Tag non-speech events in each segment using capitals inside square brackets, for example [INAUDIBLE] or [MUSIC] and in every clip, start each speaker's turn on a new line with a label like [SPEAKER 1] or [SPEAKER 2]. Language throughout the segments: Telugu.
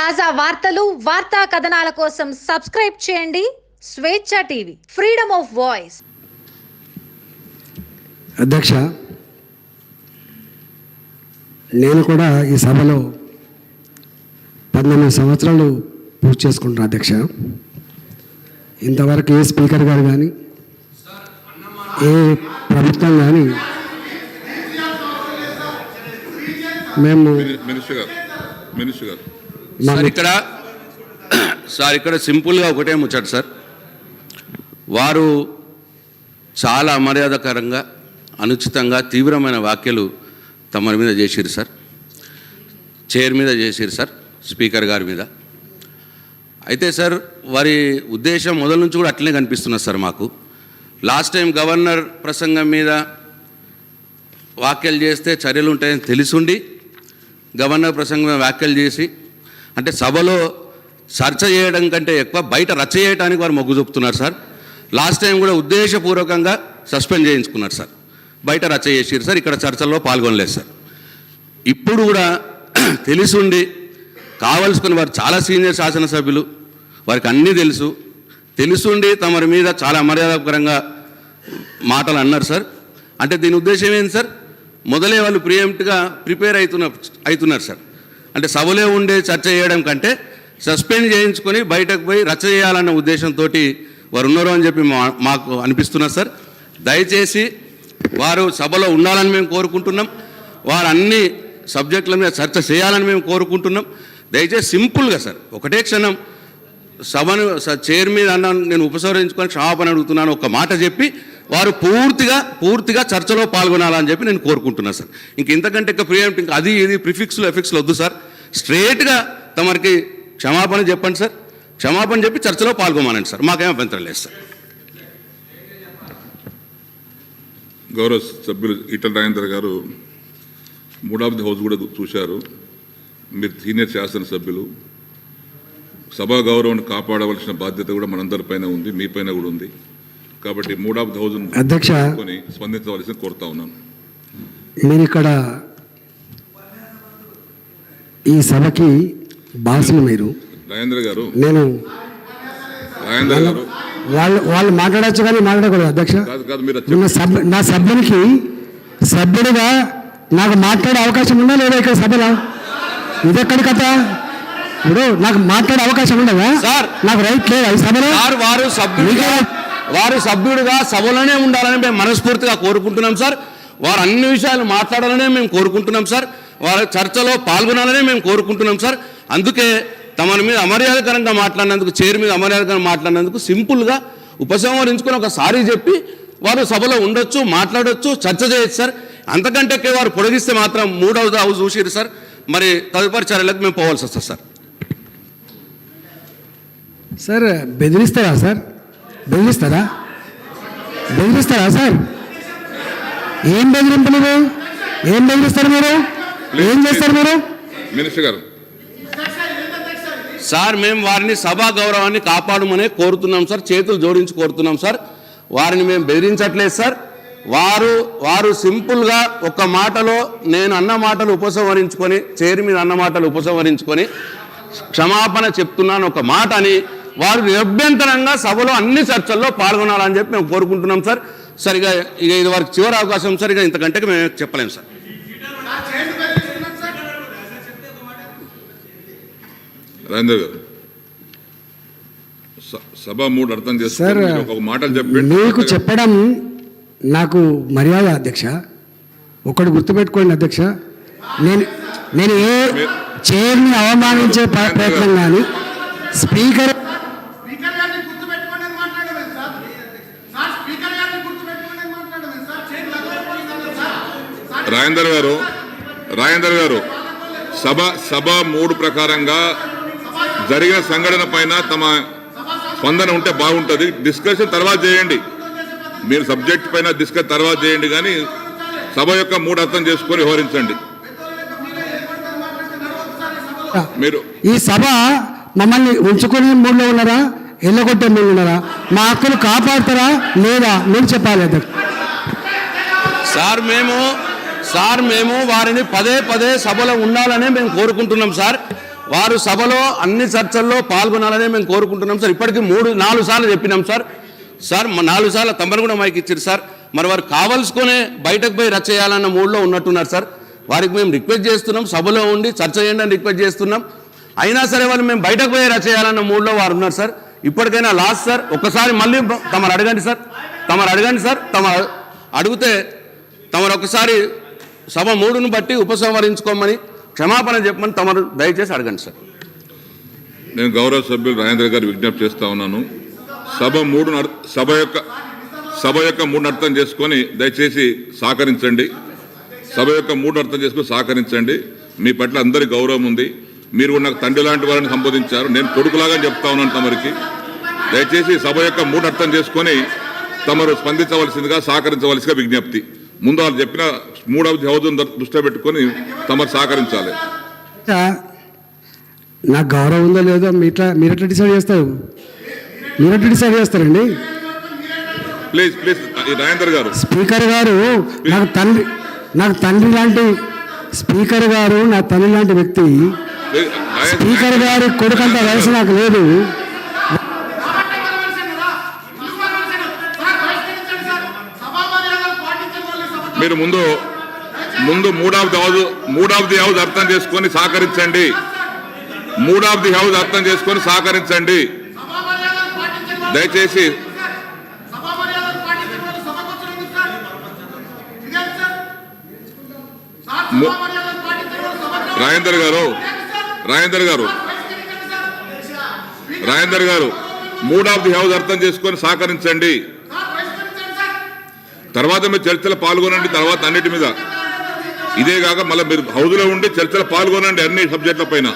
[SPEAKER 1] తాజా వార్తలు వార్తా కథనాల కోసం సబ్స్క్రైబ్ చేయండి. స్వేచ్ఛ టీవీ ఫ్రీడమ్ ఆఫ్ వాయిస్.
[SPEAKER 2] అధ్యక్ష నేను కూడా ఈ సభలో పద్దెనిమిది సంవత్సరాలు పూర్తి చేసుకుంటున్నా అధ్యక్ష. ఇంతవరకు ఏ స్పీకర్ గారు కానీ ఏ ప్రభుత్వం కానీ మేము
[SPEAKER 3] మిని- మినిస్టర్ గారు మినిస్టర్ గారు.
[SPEAKER 4] సార్ ఇక్కడ సార్ ఇక్కడ సింపుల్గా ఒకటే ముచ్చట సార్. వారు చాలా అమర్యాదకరంగా అనుచితంగా తీవ్రమైన వ్యాఖ్యలు తమ మీద చేసిరు సార్. చైర్ మీద చేసిరు సార్ స్పీకర్ గారి మీద. అయితే సార్ వారి ఉద్దేశం మొదల నుంచి కూడా అట్లనే కనిపిస్తున్నది సార్ మాకు. లాస్ట్ టైం గవర్నర్ ప్రసంగం మీద వ్యాఖ్యలు చేస్తే చర్యలు ఉంటాయని తెలిసుండి గవర్నర్ ప్రసంగం వ్యాఖ్యలు చేసి అంటే సభలో చర్చ చేయడం కంటే ఎక్కువ బయట రచ్చ చేయడానికి వారు మొగ్గు చూపుతున్నారు సార్. లాస్ట్ టైం కూడా ఉద్దేశపూర్వకంగా సస్పెండ్ చేయించుకున్నారు సార్. బయట రచ్చ చేసారు సార్ ఇక్కడ చర్చల్లో పాల్గొనలేదు సార్. ఇప్పుడు కూడా [CLEARS THROAT] తెలిసుండి కావలసుకుని వారు చాలా సీనియర్ శాసనసభ్యులు వారికి అన్నీ తెలుసు. తెలుసుండి తమరి మీద చాలా మర్యాదకరంగా మాటలు అన్నారు సార్. అంటే దీని ఉద్దేశం ఏంటి సార్? మొదలే వాళ్ళు ప్రియంప్ట్గా ప్రిపేర్ అవుతున్న అవుతున్నారు సార్. అంటే సభలో ఉండే చర్చ చేయడం కంటే సస్పెండ్ చేయించుకొని బయటకు పోయి రచ్చ చేయాలన్న ఉద్దేశంతో వారు ఉన్నారు అని చెప్పి మా మాకు అనిపిస్తున్నారు సార్. దయచేసి వారు సభలో ఉండాలని మేము కోరుకుంటున్నాం. వారు అన్ని సబ్జెక్టుల మీద చర్చ చేయాలని మేము కోరుకుంటున్నాం. దయచేసి సింపుల్గా సార్ ఒకటే క్షణం సభను స- చైర్ మీద అన్న నేను ఉపసంహరించుకొని క్షమాపణ అడుగుతున్నాను ఒక మాట చెప్పి వారు పూర్తిగా పూర్తిగా చర్చలో పాల్గొనాలని చెప్పి నేను కోరుకుంటున్నాను సార్. ఇంక ఇంతకంటే ఇంకా ప్రియం ఇంకా అది ఇది ప్రిఫిక్స్లు ఎఫిక్స్లు వద్దు సార్. స్ట్రేట్గా తమరికి క్షమాపణ చెప్పండి సార్. క్షమాపణ చెప్పి చర్చలో పాల్గొమానండి సార్. మాకేం అభ్యంతరం లేదు సార్.
[SPEAKER 3] గౌరవ సభ్యులు ఈటల రాజేందర్ గారు మూడాబ్ది హౌస్ కూడా చూశారు. మీరు సీనియర్ శాసనసభ్యులు. సభా గౌరవాన్ని కాపాడవలసిన బాధ్యత కూడా మనందరిపైన ఉంది మీ పైన కూడా ఉంది. కాబట్టి మూడాబ్ది హౌస్
[SPEAKER 2] అధ్యక్ష
[SPEAKER 3] కొని స్పందించవలసిన కోరుతా ఉన్నాను.
[SPEAKER 2] మీరు ఇక్కడ ఈ సభకి బాసులు మీరు.
[SPEAKER 3] రాజేంద్ర గారు.
[SPEAKER 2] నేను
[SPEAKER 3] రాజేంద్ర గారు.
[SPEAKER 2] వాళ్ళు వాళ్ళు మాట్లాడచ్చు కానీ మాట్లాడకూడదు అధ్యక్ష. నా సభ్యునికి సభ్యుడిగా నాకు మాట్లాడే అవకాశం ఉందా లేదా ఇక్కడ సభలో? ఇదెక్కడి కథ? ఇప్పుడు నాకు మాట్లాడే అవకాశం ఉండదా?
[SPEAKER 4] సార్.
[SPEAKER 2] నాకు రైట్ లేదా సభలో?
[SPEAKER 4] వారు సభ్యుడిగా వారు సభ్యుడిగా సభలోనే ఉండాలని మేము మనస్ఫూర్తిగా కోరుకుంటున్నాం సార్. వారు అన్ని విషయాలు మాట్లాడాలనే మేము కోరుకుంటున్నాం సార్. వారి చర్చలో పాల్గొనాలనే మేము కోరుకుంటున్నాం సార్. అందుకే తమని మీద అమర్యాదకరంగా మాట్లాడినందుకు చైర్ మీద అమర్యాదకరంగా మాట్లాడినందుకు సింపుల్గా ఉపసంహరించుకొని ఒకసారి చెప్పి వారు సభలో ఉండొచ్చు మాట్లాడొచ్చు చర్చ చేయొచ్చు సార్. అంతకంటే వారు పొడిగిస్తే మాత్రం మూడవది హౌస్ చూసిరు సార్. మరి తదుపరి చర్యలకు మేము పోవాల్సి వస్తుంది సార్.
[SPEAKER 2] సార్ బెదిరిస్తారా సార్? బెదిరిస్తారా బెదిరిస్తారా సార్? ఏం బెదిరింపు మీరు ఏం బెదిరిస్తారు మీరు? ఏం చేస్తారు మీరు?
[SPEAKER 3] మినిస్టర్ గారు.
[SPEAKER 4] సార్ మేము వారిని సభా గౌరవాన్ని కాపాడమనే కోరుతున్నాం సార్ చేతులు జోడించి కోరుతున్నాం సార్. వారిని మేము బెదిరించట్లేదు సార్. వారు వారు సింపుల్గా ఒక మాటలో నేను అన్న మాటలు ఉపసంహరించుకొని చేరి మీద అన్న మాటలు ఉపసంహరించుకొని క్షమాపణ చెప్తున్నాను. ఒక మాట అని వారు నిరభ్యంతరంగా సభలో అన్ని చర్చల్లో పాల్గొనాలని చెప్పి మేము కోరుకుంటున్నాం సార్. సరిగా ఇక ఇది వారికి చివరి అవకాశం. సార్ ఇక ఇంతకంటే మేము చెప్పలేము సార్.
[SPEAKER 3] రాజేంద్ర గారు స- సభ మూడు అర్థం మీరు ఒక మాటలు చెప్పండి.
[SPEAKER 2] మీకు చెప్పడం నాకు మర్యాద అధ్యక్ష. ఒకటి గుర్తుపెట్టుకోండి అధ్యక్ష. నేను నేను ఏ చైర్ని అవమానించే ప్ర- ప్రయత్నం కానీ స్పీకర్
[SPEAKER 5] గారిని గుర్తుపెట్టుకోండి అని మాట్లాడమే సార్ సార్ స్పీకర్ గారిని గుర్తుపెట్టుకోండి అని మాట్లాడమే సార్ చేతులు అడ్డుపెట్టుకోండి సార్ సార్
[SPEAKER 3] రాజేందర్ గారు రాజేందర్ గారు సభ సభ మూడు ప్రకారంగా జరిగిన సంఘటన పైన తమ స్పందన ఉంటే బాగుంటుంది. డిస్కషన్ తర్వాత చేయండి. మీరు సబ్జెక్ట్ పైన డిస్కస్ తర్వాత చేయండి కానీ సభ యొక్క మూడు అర్థం చేసుకొని వివరించండి మీరు
[SPEAKER 2] ఈ సభ మమ్మల్ని ఉంచుకునే మూడ్లో ఉన్నారా? ఎల్లగొట్టే మూడు ఉన్నారా? మా హక్కులు కాపాడుతారా లేదా? మీరు చెప్పాలి
[SPEAKER 4] సార్ మేము సార్ మేము వారిని పదే పదే సభలో ఉండాలనే మేము కోరుకుంటున్నాం సార్. వారు సభలో అన్ని చర్చల్లో పాల్గొనాలని మేము కోరుకుంటున్నాం సార్. ఇప్పటికీ మూడు నాలుగు సార్లు చెప్పినాం సార్. సార్ నాలుగు సార్లు తమరు కూడా మైకి ఇచ్చారు సార్. మరి వారు కావలసుకునే బయటకు పోయి రచ్చ చేయాలన్న మూడ్లో ఉన్నట్టున్నారు సార్. వారికి మేము రిక్వెస్ట్ చేస్తున్నాం సభలో ఉండి చర్చ చేయండి అని రిక్వెస్ట్ చేస్తున్నాం. అయినా సరే వాళ్ళు మేము బయటకు పోయి రచ్చ చేయాలన్న మూడ్లో వారు ఉన్నారు సార్. ఇప్పటికైనా లాస్ట్ సార్ ఒక్కసారి మళ్ళీ తమరు అడగండి సార్. తమరు అడగండి సార్. తమ అడిగితే తమరు ఒకసారి సభ మూడును బట్టి ఉపసంహరించుకోమని క్షమాపణ చెప్పమని తమరు దయచేసి అడగండి సార్.
[SPEAKER 3] నేను గౌరవ సభ్యులు రాజేంద్ర గారు విజ్ఞప్తి చేస్తా ఉన్నాను. సభ మూడు సభ యొక్క సభ యొక్క మూడు అర్థం చేసుకొని దయచేసి సహకరించండి. సభ యొక్క మూడు అర్థం చేసుకొని సహకరించండి. మీ పట్ల అందరి గౌరవం ఉంది. మీరు నాకు తండ్రి లాంటి వారిని సంబోధించారు. నేను కొడుకులాగా చెప్తా ఉన్నాను తమరికి. దయచేసి సభ యొక్క మూడు అర్థం చేసుకొని తమరు స్పందించవలసిందిగా సహకరించవలసిగా విజ్ఞప్తి. ముందు వాళ్ళు చెప్పిన మూడవ హౌజును దృష్టిలో పెట్టుకొని తమరు సహకరించాలి.
[SPEAKER 2] నాకు గౌరవం ఉందో లేదో మీ ఇట్లా మీరు ఎట్లా డిసైడ్ చేస్తారు? మీరు ఎట్లా డిసైడ్ చేస్తారండి?
[SPEAKER 3] ప్లీజ్ ప్లీజ్ రాజేందర్ గారు.
[SPEAKER 2] స్పీకర్ గారు నాకు తండ్రి నాకు తండ్రి లాంటి స్పీకర్ గారు నా తండ్రి లాంటి వ్యక్తి. స్పీకర్ గారి కొడుకంత వయసు నాకు లేదు.
[SPEAKER 3] మీరు ముందు ముందు మూడాబ్ది హౌజ్ మూడాబ్ది హౌజ్ అర్థం చేసుకొని సహకరించండి. మూడాబ్ది హౌజ్ అర్థం చేసుకొని సహకరించండి. దయచేసి
[SPEAKER 5] సభా మర్యాదలు
[SPEAKER 3] రాజేందర్ గారు రాజేందర్ గారు
[SPEAKER 5] బహిష్కరించండి ఆఫ్
[SPEAKER 3] రాజేందర్ గారు హౌజ్ అర్థం చేసుకొని సహకరించండి. తర్వాత మీరు చర్చలో పాల్గొనండి తర్వాత అన్నిటి మీద. ఇదే కాక మళ్ళీ మీరు హౌజ్లో ఉండి చర్చలో పాల్గొనండి అన్ని సబ్జెక్టుల పైన.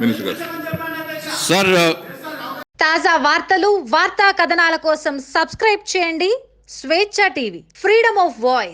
[SPEAKER 3] మినిస్టర్ గారు.
[SPEAKER 4] సార్
[SPEAKER 1] తాజా వార్తలు వార్తా కథనాల కోసం సబ్స్క్రైబ్ చేయండి స్వేచ్ఛ టీవీ. Freedom of voice